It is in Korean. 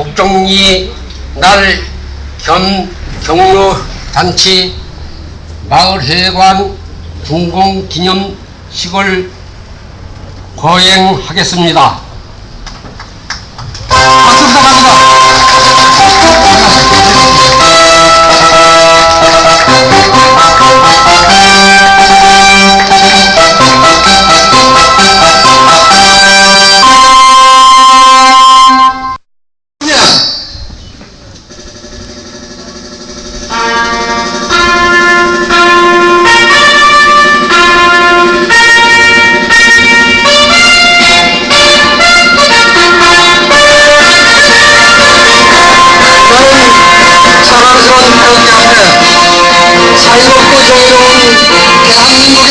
국정리 날겸 경로 단체 마을회관 준공기념식을 거행하겠습니다. 박수 Domingo